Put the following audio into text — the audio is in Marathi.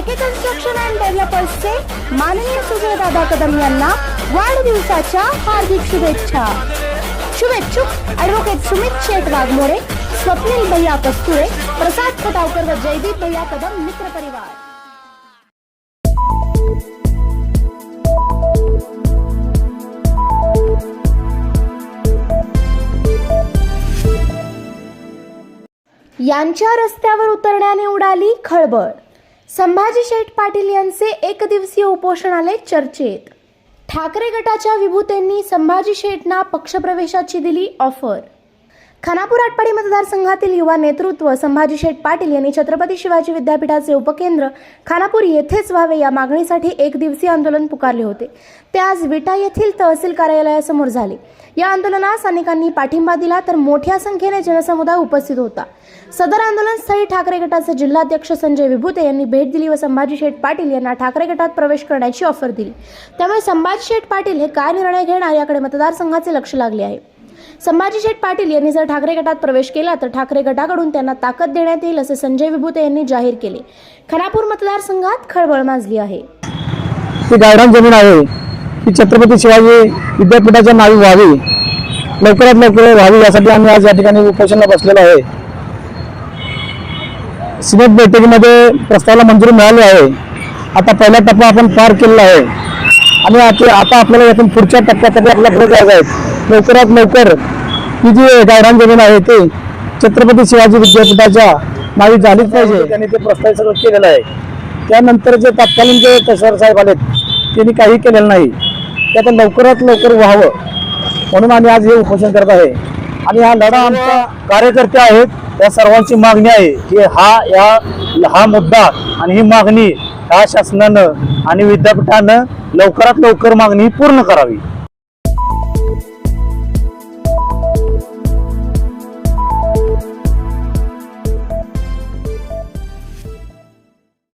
जेके कन्स्ट्रक्शन अँड डेव्हलपर्सचे माननीय सुजयदादा कदम यांना वाढदिवसाच्या हार्दिक शुभेच्छा शुभेच्छुक ॲडव्होकेट सुमित शेठ वाघमोडे स्वप्नील भैया कस्तुरे प्रसाद खटावकर व जयदीप भैया कदम मित्र परिवार यांच्या रस्त्यावर उतरण्याने उडाली खळबळ. संभाजी शेठ पाटील यांचे एक दिवसीय उपोषण आले चर्चेत. ठाकरे गटाच्या विभूतेंनी संभाजी शेठना पक्षप्रवेशाची दिली ऑफर. खानापूर आटपाडी मतदारसंघातील युवा नेतृत्व संभाजी शेठ पाटील यांनी छत्रपती शिवाजी विद्यापीठाचे उपकेंद्र खानापूर येथेच व्हावे या मागणीसाठी एक दिवसीय आंदोलन पुकारले होते. ते आज विटा येथील तहसील कार्यालयासमोर झाले. या आंदोलनास अनेकांनी पाठिंबा दिला तर मोठ्या संख्येने जनसमुदाय उपस्थित होता. सदर आंदोलनस्थळी ठाकरे गटाचे जिल्हाध्यक्ष संजय विभूते यांनी भेट दिली व संभाजी शेठ पाटील यांना ठाकरे गटात प्रवेश करण्याची ऑफर दिली. त्यामुळे संभाजी शेठ पाटील हे काय निर्णय घेणार याकडे मतदारसंघाचे लक्ष लागले आहे. संभाजी शेठ पाटील यांनी जर ठाकरे गटात प्रवेश केला तर ठाकरे गटाकडून त्यांना ताकद देण्यात येईल असे संजय विभूते यांनी जाहीर केले. खानापूर मतदारसंघात खळबळ माजली आहे. ती जमीन आहे. ती छत्रपती शिवाजी विद्यापीठाच्या नावे व्हावी. लवकरात लवकर व्हावी यासाठी आम्ही आज या ठिकाणी उपोषणला बसलेलो आहे. सिनेट बैठकीमध्ये प्रस्तावाला मंजुरी मिळाली आहे. आता पहिला टप्पा आपण पार केलेला आहे. आणि आता आपल्याला यातून पुढच्या टप्प्यासाठी आपल्याला पुढे जायचं आहे. लवकरात लवकर ही जी गावरान जमीन आहे ती छत्रपती शिवाजी विद्यापीठाच्या नावी झालीच पाहिजे. त्यांनी ते प्रस्ताव सर्व केलेलं आहे. त्यानंतर जे तत्कालीन जे तहसीलदार साहेब आलेत त्यांनी काही केलेलं नाही. ते आता लवकरात लवकर व्हावं. म्हणून आम्ही आज हे उपोषण करत आहे. आणि हा लढा आमचा कार्यकर्ते आहेत. या सर्वांची मागणी आहे की हा या हा मुद्दा आणि ही मागणी या शासनानं आणि विद्यापीठानं लवकरात लवकर मागणी पूर्ण करावी.